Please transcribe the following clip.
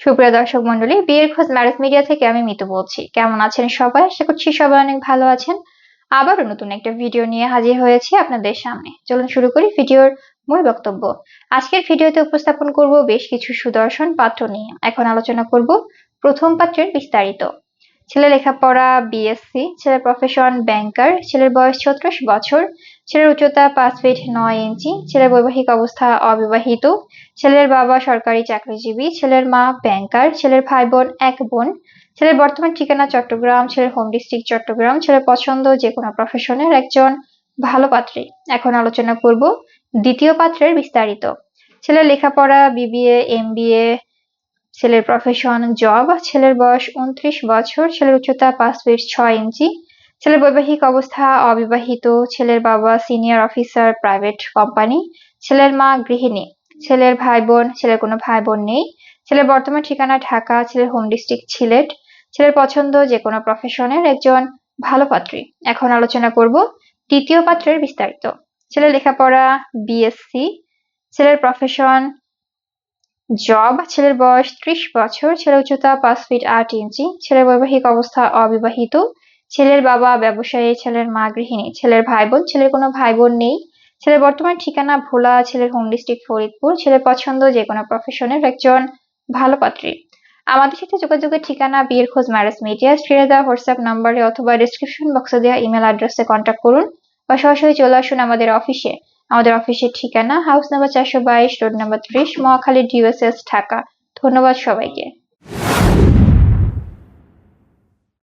সুপ্রিয় দর্শক মন্ডলী বিয়ের খোঁজ ম্যারেজ মিডিয়া থেকে আমি মিতু বলছি। কেমন আছেন সবাই? আশা করছি সবাই অনেক ভালো আছেন। আবারও নতুন একটা ভিডিও নিয়ে হাজির হয়েছি আপনাদের সামনে। চলুন শুরু করি ভিডিওর মূল বক্তব্য। আজকের ভিডিওতে উপস্থাপন করব বেশ কিছু সুদর্শন পাত্র নিয়ে। এখন আলোচনা করব প্রথম পাত্রের বিস্তারিত। ছেলে লেখাপড়া বিএসসি ছেলের প্রফেশন ব্যাংকার ছেলের বয়স ছত্রিশ বছর ছেলের উচ্চতা পাঁচ ফিট নয় ইঞ্চি, ছেলের বৈবাহিক অবস্থা অবিবাহিত, ছেলের বাবা সরকারি চাকরিজীবী, ছেলের মা ব্যাংকার ছেলের ভাই বোন এক বোন, ছেলের বর্তমান ঠিকানা চট্টগ্রাম, ছেলের হোম ডিস্ট্রিক্ট চট্টগ্রাম, ছেলের পছন্দ যে কোনো প্রফেশনের একজন ভালো পাত্রী। এখন আলোচনা করব দ্বিতীয় পাত্রের বিস্তারিত। ছেলের লেখাপড়া বিবিএ এমবিএ ছেলের প্রফেশন জব ছেলের বয়স উনত্রিশ বছর, ছেলের উচ্চতা পাঁচ ফিট ছয় ইঞ্চি ছেলের বৈবাহিক অবস্থা অবিবাহিত, ছেলের বাবা সিনিয়র অফিসার প্রাইভেট কোম্পানি ছেলের মা গৃহিণী, ছেলের ভাই বোন ছেলের কোনো ভাই বোন নেই, ছেলের বর্তমান ঠিকানা ঢাকা, ছেলের হোম ডিস্ট্রিক্ট সিলেট, ছেলের পছন্দ যে কোনো প্রফেশনের একজন ভালো পাত্রী। এখন আলোচনা করব তৃতীয় পাত্রের বিস্তারিত। ছেলের লেখাপড়া বিএসসি ছেলের প্রফেশন জব ছেলের বয়স ত্রিশ বছর, ছেলের উচ্চতা পাঁচ ফিট আট ইঞ্চি ছেলের বৈবাহিক অবস্থা অবিবাহিত ছেলের বাবা, ব্যবসায়ী, ছেলের মা, গৃহিণী, ছেলের ভাই বোন ছেলের কোনো ভাই বোন নেই। ছেলের বর্তমান ঠিকানা ভোলা, ছেলের হোম ডিস্ট্রিক্ট ফরিদপুর, ছেলের পছন্দ যে কোনো প্রফেশনের একজন ভালো পাত্রী। আমাদের সাথে যোগাযোগের ঠিকানা বিয়ের খোঁজ ম্যারেজ মিডিয়া, স্ক্রিনে দেওয়া হোয়াটসঅ্যাপ নাম্বারে অথবা ডিসক্রিপশন বক্সে দেওয়া ইমেল অ্যাড্রেসে কন্ট্যাক্ট করুন বা সরাসরি চলে আসুন আমাদের অফিসে আমাদের অফিসের ঠিকানা হাউস নাম্বার চারশো বাইশ রোড নাম্বার ত্রিশ, মহাখালী ডিউএসএস ঢাকা। ধন্যবাদ সবাইকে।